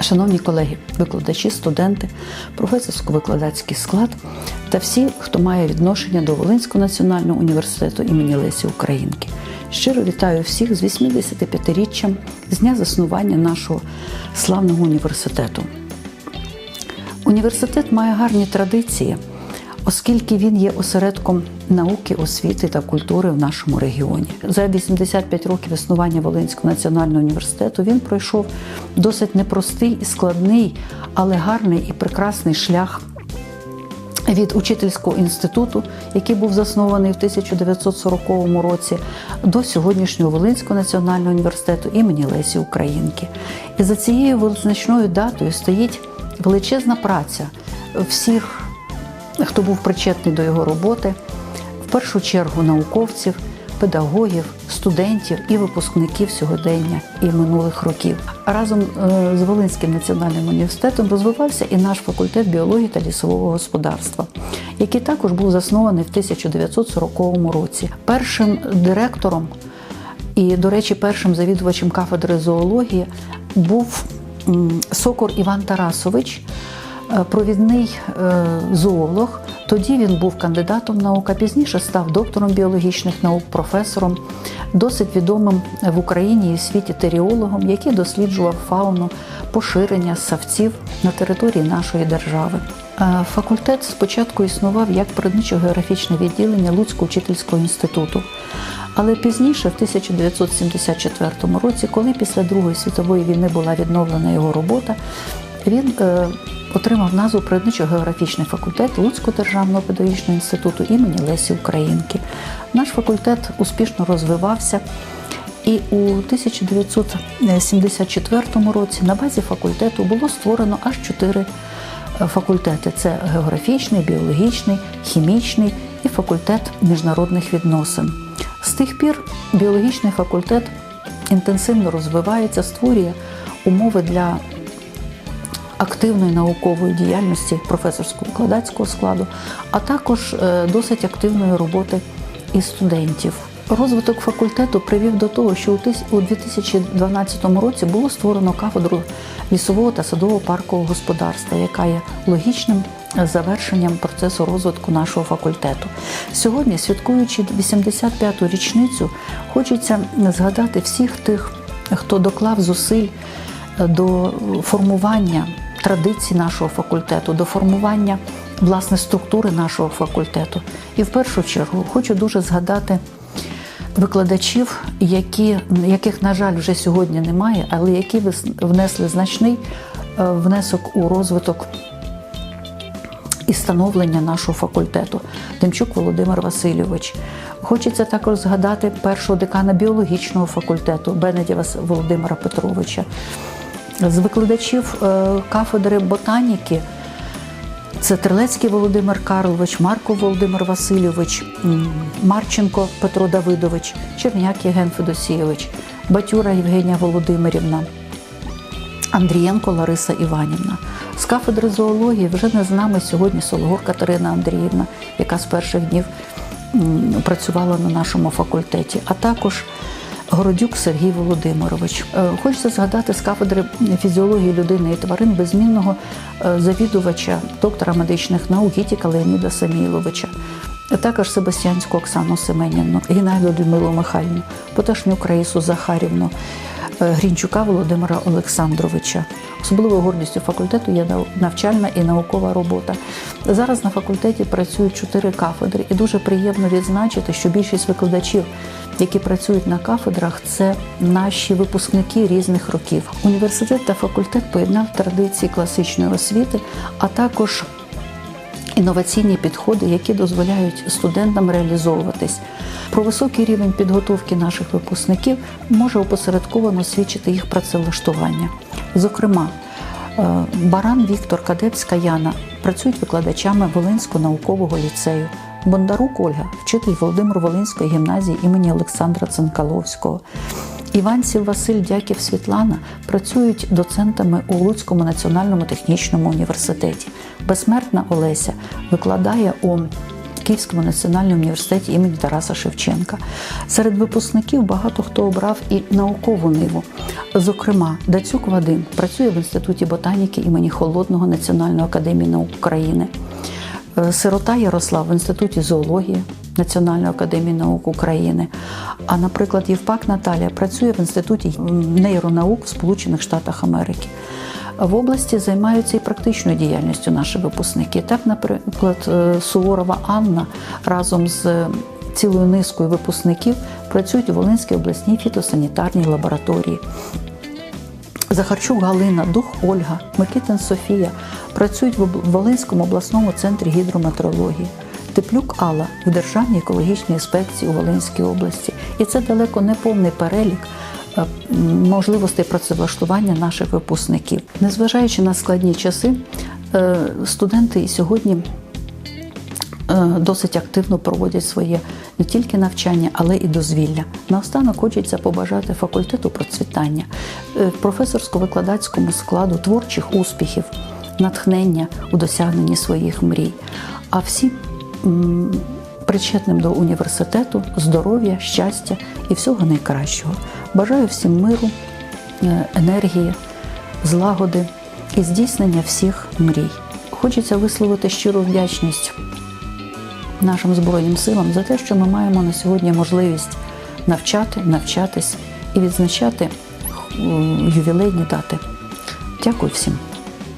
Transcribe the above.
Шановні колеги, викладачі, студенти, професорсько-викладацький склад та всі, хто має відношення до Волинського національного університету імені Лесі Українки. Щиро вітаю всіх з 85-річчям з дня заснування нашого славного університету. Університет має гарні традиції, оскільки він є осередком науки, освіти та культури в нашому регіоні. За 85 років існування Волинського національного університету він пройшов досить непростий і складний, але гарний і прекрасний шлях. Від учительського інституту, який був заснований в 1940 році, до сьогоднішнього Волинського національного університету імені Лесі Українки. І за цією визначною датою стоїть величезна праця всіх, хто був причетний до його роботи, в першу чергу науковців, педагогів, студентів і випускників сьогодення і минулих років. Разом е, з Волинським національним університетом розвивався і наш факультет біології та лісового господарства, який також був заснований в 1940 році. Першим директором і, до речі, першим завідувачем кафедри зоології був Сокор Іван Тарасович, провідний е, зоолог. Тоді він був кандидатом наук, а пізніше став доктором біологічних наук, професором, досить відомим в Україні і світі теріологом, який досліджував фауну поширення савців на території нашої держави. Е, Факультет спочатку існував як природничо-географічне відділення Луцького учительського інституту. Але пізніше, в 1974 році, коли після Другої світової війни була відновлена його робота, він е, отримав назву Природничо-географічний факультет Луцького державного педагогічного інституту імені Лесі Українки. Наш факультет успішно розвивався. І у 1974 році на базі факультету було створено аж чотири е, факультети: це географічний, біологічний, хімічний і факультет міжнародних відносин. З тих пір біологічний факультет інтенсивно розвивається, створює умови для активної наукової діяльності професорсько-викладацького складу, а також е, досить активної роботи і студентів. Розвиток факультету привів до того, що у тис- у 2012 році було створено кафедру лісового та садового паркового господарства, яка є логічним е, завершенням процесу розвитку нашого факультету. Сьогодні, святкуючи 85-ту річницю, хочеться згадати всіх тих, хто доклав зусиль е, до формування традицій нашого факультету, до формування власне структури нашого факультету. І в першу чергу хочу дуже згадати викладачів, які, яких, на жаль, вже сьогодні немає, але які внесли значний е, внесок у розвиток і становлення нашого факультету Демчук Володимир Васильович. Хочеться також згадати першого декана біологічного факультету Бенедя Вас- Володимира Петровича. З викладачів е, кафедри ботаніки це Терлецький Володимир Карлович, Марков Володимир Васильович, Марченко Петро Давидович, Черняк Євген Федосійович, Батюра Євгенія Володимирівна, Андрієнко Лариса Іванівна. З кафедри зоології вже не з нами сьогодні Сологор Катерина Андріївна, яка з перших днів працювала на нашому факультеті, а також Городюк Сергій Володимирович. Е, Хочеться згадати з кафедри фізіології людини і тварин безмінного е, завідувача, доктора медичних наук Гітіка Леоніда Саміловича. А Також Себастьянську Оксану Семенівну, Геннадію Людмилу Михайлівну, Поташнюк Раїсу Захарівну, е, Грінчука Володимира Олександровича. Особливою гордістю факультету є навчальна і наукова робота. Зараз на факультеті працюють чотири кафедри, і дуже приємно відзначити, що більшість викладачів, які працюють на кафедрах, це наші випускники різних років. Університет та факультет поєднав традиції класичної освіти, а також інноваційні підходи, які дозволяють студентам реалізовуватись. Про високий рівень підготовки наших випускників може опосередковано свідчити їх працевлаштування. Зокрема, е, Баран Віктор, Кадепська Яна працюють викладачами Волинського наукового ліцею. Бондарук Ольга, вчитель Володимир Волинської гімназії імені Олександра Цинкаловського. Іванців Василь Дяків Світлана працюють доцентами у Луцькому національному технічному університеті. Безсмертна Олеся викладає у Київському національному університеті імені Тараса Шевченка. Серед випускників багато хто обрав і наукову ниву. Зокрема, Дацюк Вадим працює в Інституті ботаніки імені Холодного Національної академії наук України. Е, Сирота Ярослав в Інституті зоології Національної академії наук України. А, наприклад, Євпак Наталія працює в Інституті нейронаук в Сполучених Штатах Америки. В області займаються і практичною діяльністю наші випускники. Так, наприклад, е, Суворова Анна разом з цілою низкою випускників працюють у Волинській обласній фітосанітарній лабораторії. Захарчук Галина, Дух Ольга, Микитин Софія працюють в Волинському обласному центрі гідрометеорології. Теплюк Алла в Державній екологічній інспекції у Волинській області. І це далеко не повний перелік е, можливостей працевлаштування наших випускників. Незважаючи на складні часи, е, студенти і сьогодні е, досить активно проводять своє не тільки навчання, але і дозвілля. Наостанок хочеться побажати факультету процвітання, професорсько-викладацькому складу творчих успіхів, натхнення у досягненні своїх мрій. А всім м, причетним до університету здоров'я, щастя і всього найкращого. Бажаю всім миру, е, енергії, злагоди і здійснення всіх мрій. Хочеться висловити щиру вдячність нашим Збройним силам за те, що ми маємо на сьогодні можливість навчати, навчатись і відзначати ювілейні дати. Дякую всім.